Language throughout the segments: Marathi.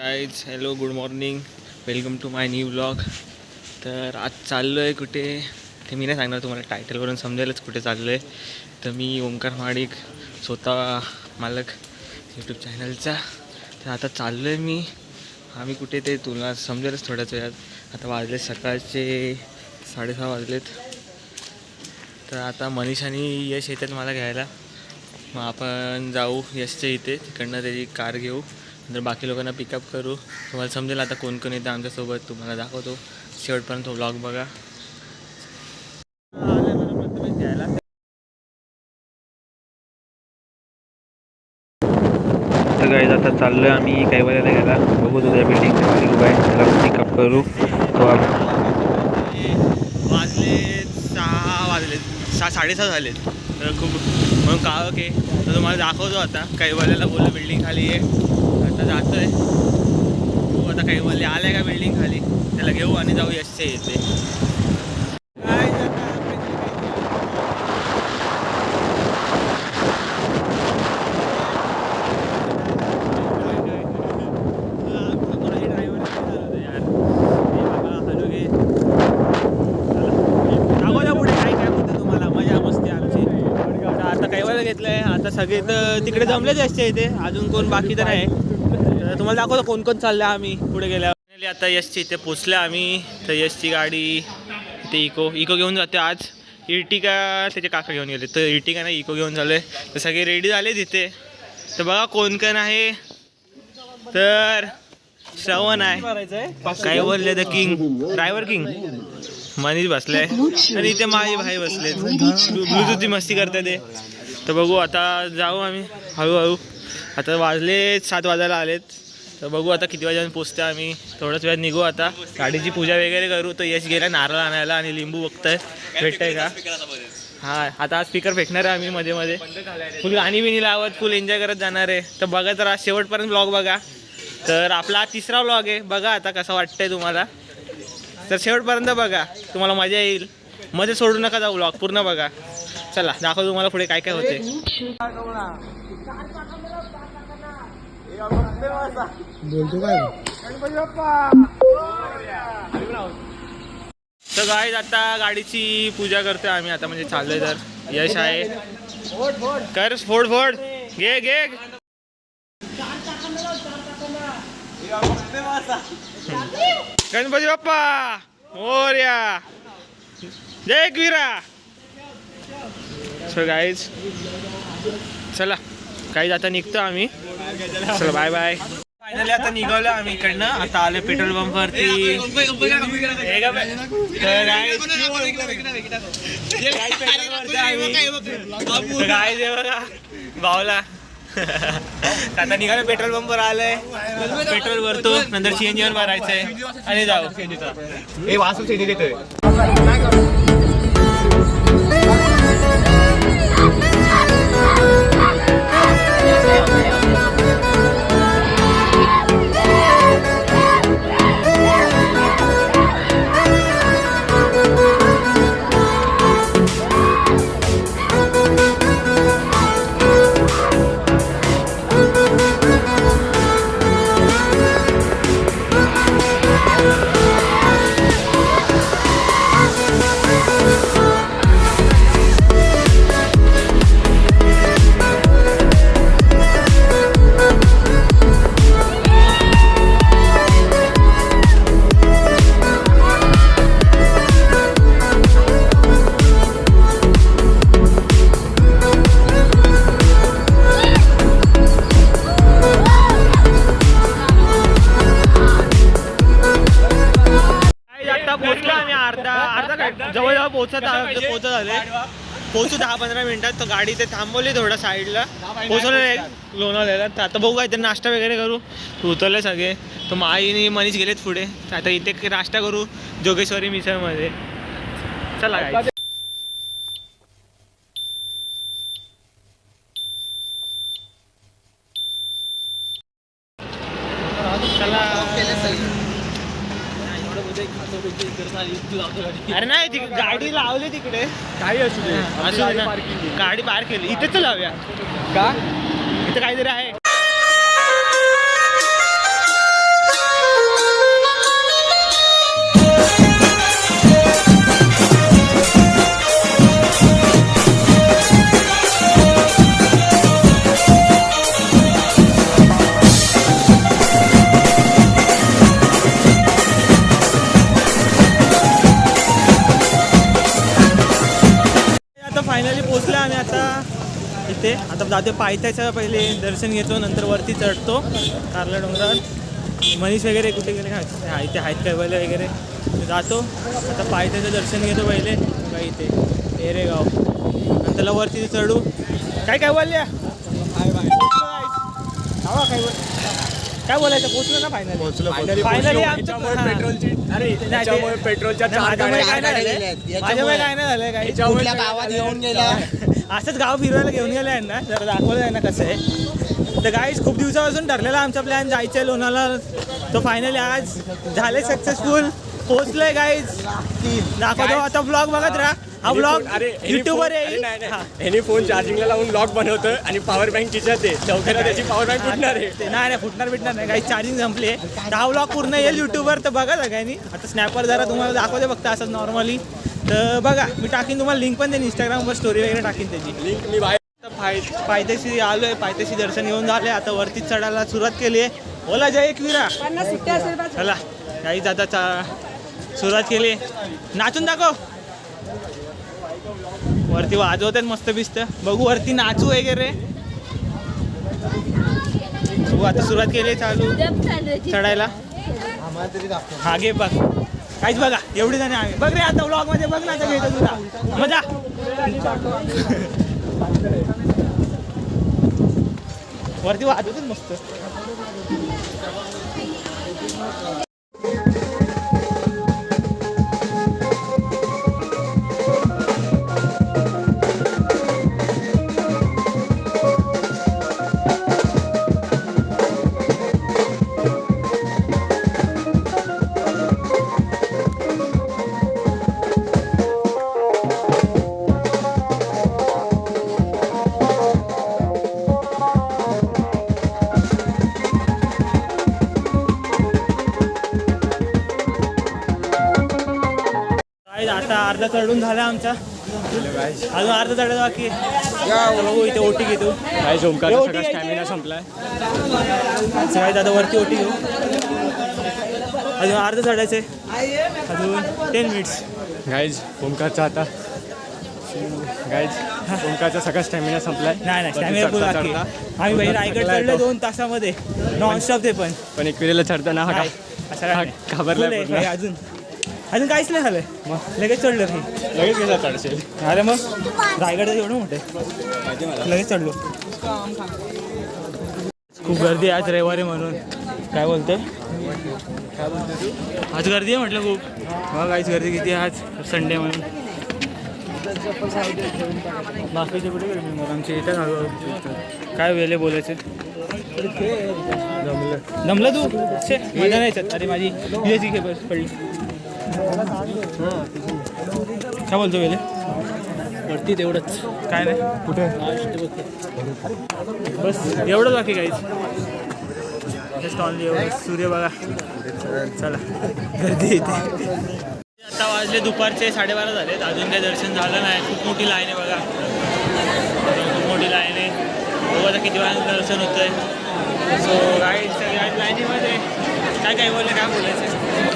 Guys hello good morning welcome to my new blog तर आज चाललो आहे कुठे? ते मी नाही सांगणार तुम्हाला टायटलवरून समजेलच कुठे चाललो आहे तर मी ओंकार माडिक स्वतः मालक यूट्यूब चॅनलचा तर आता चाललो आहे मी आम्ही कुठे ते तुला समजेलच थोड्याच वेळात. आता वाजले सकाळचे साडेसहा वाजलेत. तर आता मनीष आणि यश येतात मला घ्यायला. मग आपण जाऊ यशच्या इथे. तिकडनं त्याची कार घेऊ. नंतर बाकी लोकांना पिकअप करू. तुम्हाला समजेल आता कोण कोण येतं आमच्यासोबत तुम्हाला दाखवतो. शेवटपर्यंत तो ब्लॉग बघा. तर गाईज आता चाललो आहे आम्ही काही वेळेला गेला बघू तुझ्या बिल्डिंग उभा आहे. त्याला पिकअप करू. तो वाजले सहा वाजले. सहा साडेसहा झालेत. तर खूप म्हणून का ओके तर तुम्हाला दाखवतो आता. काही वेळेला बोललो बिल्डिंग खाली आहे. आता जातो आहे हो, तू आता काही बोलले आल्या का बिल्डिंग खाली? त्याला घेऊ आणि जाऊ यशचे येते. पुढे काय काय तुम्हाला? मजा मस्ती आता काही घेतलंय. आता सगळे तर तिकडे जमलेच असते इथे. अजून कोण बाकी तर नाही तुम्हाला दाखवतो कोण कोण चाललं आम्ही पुढे गेल्या आता यशची इथे पोचले आम्ही. तर यशची गाडी इथे इको इको घेऊन जाते आज. इर्टिका त्याचे काका घेऊन गेले. तर इर्टिका नाही इको घेऊन झाले तर सगळे रेडी झाले तिथे. तर बघा कोण कोण आहे. तर श्रवण आहे. काय बोलले the king driver king Manish बसलाय. आणि इथे माझे भाई बसले ब्लूटूथची मस्ती करते ते. तर बघू आता जाऊ आम्ही. हळूहळू. आता वाजले सात वाजायला आलेत. तर बघू आता किती वाजेपर्यंत पोचते आम्ही. थोड्याच वेळात निघू आता. गाडीची पूजा वगैरे करू. तर यश गेला नारळ आणायला आणि लिंबू बघतंय. भेटतंय का? हा आता स्पीकर फेकणार आहे आम्ही मध्ये मध्ये. फुल गाणी बिणी लावत फुल एन्जॉय करत जाणार आहे. तर बघा तर आज शेवटपर्यंत ब्लॉग बघा. तर आपला तिसरा ब्लॉग आहे. बघा आता कसा वाटतंय तुम्हाला. तर शेवटपर्यंत बघा. तुम्हाला मजा येईल. मध्ये सोडू नका जाऊ ब्लॉग पूर्ण बघा. चला दाखव तुम्हाला पुढे काय काय होते बोलतो काय? तर गाईज आता गाडीची पूजा करतोय आम्ही. आता म्हणजे चाललोय तर. यश आहे. कर फोड फोड. घे घे. गणपती बाप्पा! मोर्या जय एकवीरा. सो गाईज चला. काही आता निघतो आम्ही. चला बाय बाय फायनली आता निघालो आम्ही इकडनं. आता आले पेट्रोल पंप वरती. हे का बे? तर guys, guys, petrol वरती आम्ही. तर guys, हे बघा. भावला आता निघालो पेट्रोल पंपवर आलंय. पेट्रोल भरतो नंतर सीएनजी वर भरायचंय आणि जाऊ. ए वासू सेनी देतोय. जवळजवळ पोहोचत आले पोहोचू दहा पंधरा मिनिटात. तर गाडी ते थांबवली थोडा साईडला. पोहोचवलं लोणावल्याला तर आता बघू काहीतरी नाश्ता वगैरे करू. उतरले सगळे. तर मग आईने मनीष गेलेत पुढे. तर आता इथे नाश्ता करू. जोगेश्वरी मिसळमध्ये. चला अरे नाही ती गाडी लावली तिकडे. काही असू दे. असू दे ना. गाडी पार्क केली. इथेच लावूया. का? इथं काहीतरी आहे. जातो पायथ्याच्या पहिले दर्शन घेतो नंतर वरती चढतो कारला डोंगरावर. मनीष वगैरे कुठे गेले काय हा इथे आहेत कैवल्य वगैरे? जातो. आता पायथ्याचं दर्शन घेतो पहिले. बघा इथे एरेगाव नंतरला वरती चढू. काय काय बोलल्या? काय बोलायचं? पोचलं ना फायनल पोहोचलो फायनली आमचं हा. पेट्रोलची अरे पेट्रोलच्या चार माझ्यामुळे गाड्या काय नाही झालंय. गेल्यात. माझ्यामुळे काय नाही झालंय काही. कुठल्या गावात येऊन गेला? असंच गाव फिरवायला घेऊन गेलं आहे ना. जरा दाखवलं आहे ना कसं आहे. तर गाईज खूप दिवसापासून ठरलेला आमचा प्लॅन जायचं आहे लोणाला तो फायनली आज झाले सक्सेसफुल पोहोचलोय गाईज दाखवतो आता ब्लॉग बघत राहा. हा ब्लॉग युट्यूबवर हा. ह्यानी फोन चार्जिंगला लावून लॉक बनवतं आणि पॉवर बँक खिचत आहे. चौकाला त्याची पॉवर बँक फुटणार आहे. ते नाही नाही फुटणार बिटणार नाही. काही चार्जिंग संपली आहे. दहा ब्लॉग पूर्ण येईल युट्यूबवर तर बघा सगळ्यांनी. आता स्नॅपर जरा तुम्हाला दाखवते फक्त असंच नॉर्मली तर बघा मी टाकीन तुम्हाला लिंक पण देईन इंस्टाग्रामवर स्टोरी वगैरे टाकीन त्याची. लिंक मी बाहेर पाय पायथ्याशी आलो आहे पायथ्याशी दर्शन येऊन झाले आता वरती चढायला सुरुवात केली आहे. ओला जय एकविरा. चला काहीच आता चा सुरुवात केली नाचून दाखव. वरती वाजवतात मस्त बिस्त. बघू वरती नाचू वगैरे. बघू आता सुरुवात केली चालू. चढायला. हा घे बघ. काहीच बघा. एवढी जण आम्ही बघ रे आता ब्लॉगमध्ये. बघ ना आता भेटत तुला मजा. वरती वाजवतात मस्त. आता अर्धा चढून झाला आमचा. अजून अर्धा चढायचं बाकी बघू इथे ओटी घेतो काय झोमकार एवढी सगळा आहे. स्टॅमिना संपलाय. सगळ्यात आता वरती ओटी घेऊ. अजून अर्ध चढायचं आहे. अजून टेन मिनिट्स गाईज ओमकारचा आता. गाईज ओमकारचा सगळा स्टॅमिना संपलाय. नाही नाही स्टॅमिना बाकी. आहे. आम्ही भाई रायगड चढलो. दोन तासामध्ये. नॉनस्टॉप ते पण. पण एक वेळेला चढताना हा हा. घाबरलाय पूर्ण. अजून. अजून काहीच नाही झालंय. लगेच चढलो भाई लगेच गेला चढशील अरे मग? रायगड एवढं मोठं लगेच चढलो. खूप गर्दी आहे आज रविवारी म्हणून. काय बोलते आज गर्दी आहे म्हटलं खूप. हा काहीच गर्दी किती आज? संडे म्हणून. बाकीचे कुठे गेले मग? आमचे इथे काय वेळे बोलायचे? जमलं. जमलं तू? मजा नाही अरे माझी खेळ पडली. काय बोलतो वेळे वरती तेवढंच. काय नाही. कुठे? बस एवढंच बाकी काहीच. स्टॉल एवढं. सूर्य बघा. चला. गर्दी येते. आता वाजले दुपारचे साडेबारा झालेत. अजून काही दर्शन झालं नाही. खूप मोठी लाईन आहे बघा. खूप मोठी लाईन आहे. बघू आता किती वेळा दर्शन होतंय. सो गाईड लाईनीमध्ये काय काय बोलले? काय बोलायचं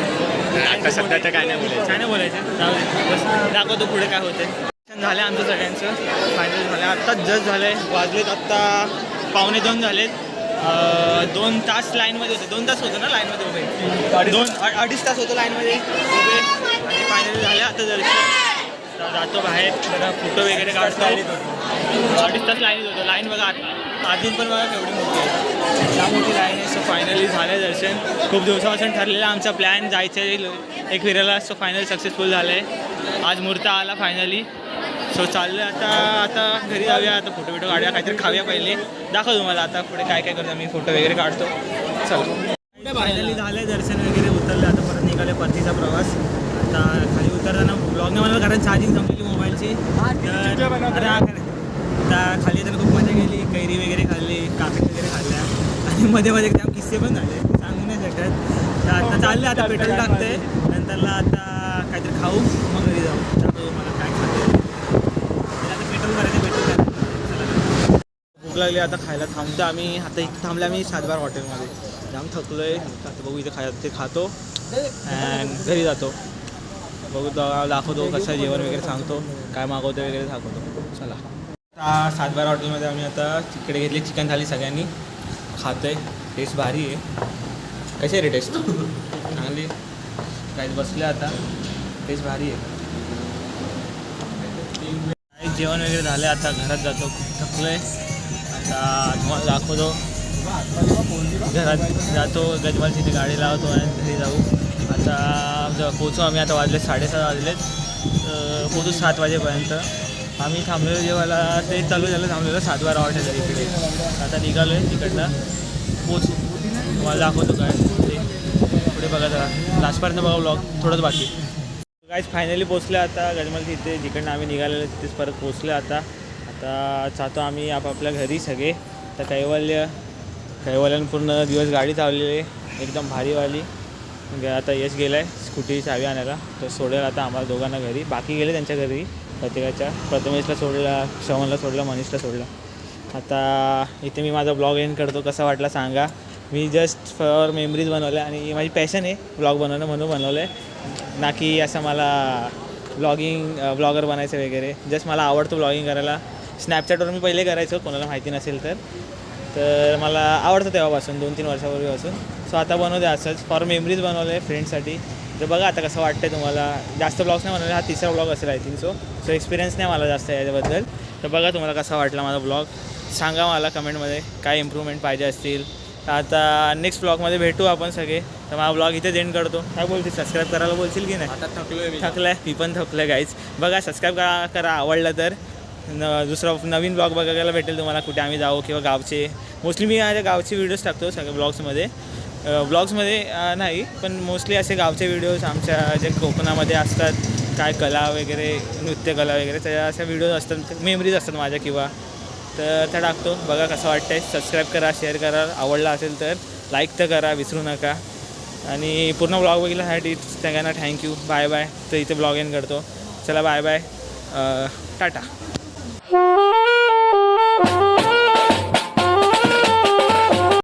आता सध्या तर काय नाही बोलायचं. काय नाही बोलायचं. जाऊ दे. बस. दाखवतो पुढे काय होते झालं आमचं सगळ्यांचं. फायनल झालं. आत्ताच जस्ट झालं. आहे वाजलेत आत्ता पावणे दोन झालेत. दोन तास लाईनमध्ये होते. दोन तास होतं ना लाईनमध्ये उभे. दोन अडीच तास होतं लाईनमध्ये उभे. आणि फायनल झालं. आता दर्शन जातो बाहेर. जरा फोटो वगैरे काढतो. अडीच तास लाईन होतो. लाईन बघा आता. अजून पण बघा केवढी मोठी आहे. त्या मोठी लाईन आहे सो फायनली झालं दर्शन. खूप दिवसापासून ठरलेला आमचा प्लॅन जायचं आहे. एक फिरायला सो फायनल सक्सेसफुल झालं आहे आज मुहूर्त आला फायनली सो चाललं आता आता घरी जाऊया. आता फोटो बिटो काढूया. काहीतरी खाऊया पहिले. दाखव तुम्हाला आता पुढे काय काय करतो मी. फोटो वगैरे काढतो. चला. फायनली झालं दर्शन वगैरे उतरलं आता परत निघाले परतीचा प्रवास. आता खाली उतरताना ब्लॉगने मला कारण चार्जिंग संपलेली मोबाईलची. तर हा. आता खाली येताना खूप मजा गेली कैरी वगैरे खाल्ली काकडी वगैरे खाल्ल्या. आणि मध्ये मध्ये एकदम किस्से पण झाले. सांगू नाही शकत. तर आता चाललं आता पेट्रोल टाकते नंतरला आता काहीतरी खाऊ. मग घरी जाऊ. मला काय खाते. आता पेट्रोल भरायचं पेट्रोल टाकायचं. भूक लागली आता खायला थांबतो आम्ही. आता इथे थांबले आम्ही सातबार हॉटेलमध्ये. जाम थकलोय. आता बघू इथे खाय ते खातो. अँड घरी जातो. बघू दाखवतो कसं जेवण वगैरे सांगतो. काय मागवतो वगैरे दाखवतो. चला. आता सातबारा हॉटेलमध्ये आम्ही आता तिकडे घेतली चिकन थाली सगळ्यांनी. खातोय. टेस्ट भारी आहे. कशी आहे रे टेस्ट चांगली काहीच बसले आता. टेस्ट भारी आहे. जेवण वगैरे झालं आता घरात जातो. खूप थकलो आहे आता तुम्हाला दाखवतो. घरात जातो. गजमाल तिथे गाडी लावतो आणि घरी जाऊ. आता पोचू आम्ही आता वाजले साडेसात वाजलेत. पोचू सात वाजेपर्यंत. आम्ही थांबलेलो जेवायला ते चालू झालं थांबलेलं सात बारा हॉटेल आहे इकडे. आता निघालो आहे तिकडनं. पोचू तुम्हाला दाखवतो काय ते. पुढे बघा जरा. लास्टपर्यंत बघा ब्लॉग थोडंच बाकी. काहीच फायनली पोचले आता. गजमल तिथे जिकडनं आम्ही निघालेलो तिथेच परत पोचले आता. आता जातो आम्ही आपापल्या घरी सगळे. तर कैवल्य कैवल्यानं पूर्ण दिवस गाडी चाललेली आहे एकदम भारीवाली. म्हणजे आता यश गेला आहे स्कूटी चावी आणायला. तर सोडेल आता आम्हाला दोघांना घरी. बाकी गेले त्यांच्या घरी. प्रत्येकाच्या प्रथमेशला सोडला श्रवणला सोडला मनीषला सोडला. आता इथे मी माझा ब्लॉग एंड करतो. कसा वाटला सांगा. मी जस्ट फॉर मेमरीज बनवल्या आणि माझी पॅशन आहे ब्लॉग बनवणं म्हणून बनवलं आहे ना की असं मला ब्लॉगिंग ब्लॉगर बनायचं वगैरे. जस्ट मला आवडतं ब्लॉगिंग करायला. स्नॅपचॅटवर मी पहिले करायचो कोणाला माहिती नसेल तर. तर मला आवडतं तेव्हापासून दोन तीन वर्षापूर्वीपासून. सो आता बनवते असंच. फॉर मेमरीज बनवले फ्रेंडसाठी तर बघा आता कसं वाटतं तुम्हाला. जास्त ब्लॉग्स नाही बनवले हा तिसरा ब्लॉग असेल I think so so experience नाही मला जास्त याच्याबद्दल. तर बघा तुम्हाला कसा वाटला माझा ब्लॉग सांगा मला कमेंटमध्ये काय इम्प्रूव्हमेंट पाहिजे असतील. तर आता नेक्स्ट ब्लॉगमध्ये भेटू आपण सगळे. तर माझा ब्लॉग इथे एंड करतो. काय बोलतील सबस्क्राईब करायला बोलशील की नाही? आता थकलोय मी. थकलाय? मी पण थकलं गाईच बघा सबस्क्राईब करा करा. आवडलं तर न दुसरा नवीन ब्लॉग बघायला भेटेल तुम्हाला. कुठे आम्ही जाऊ किंवा गावचे. मोस्टली मी माझ्या गावचे व्हिडिओज टाकतो सगळे ब्लॉग्समध्ये ब्लॉग्समध्ये नाही पण मोस्टली असे गावचे व्हिडिओज आमच्या जे कोकणामध्ये असतात काय कला वगैरे नृत्यकला वगैरे त्या अशा व्हिडिओज असतात मेमरीज असतात माझ्या किंवा. तर त्या टाकतो. बघा कसं वाटतंय. सबस्क्राईब करा शेअर करा. आवडला असेल तर लाईक तर करा विसरू नका. आणि पूर्ण ब्लॉग बघितल्यासाठी सगळ्यांना थँक्यू बाय बाय तर इथे ब्लॉग इन करतो. चला बाय बाय टाटा.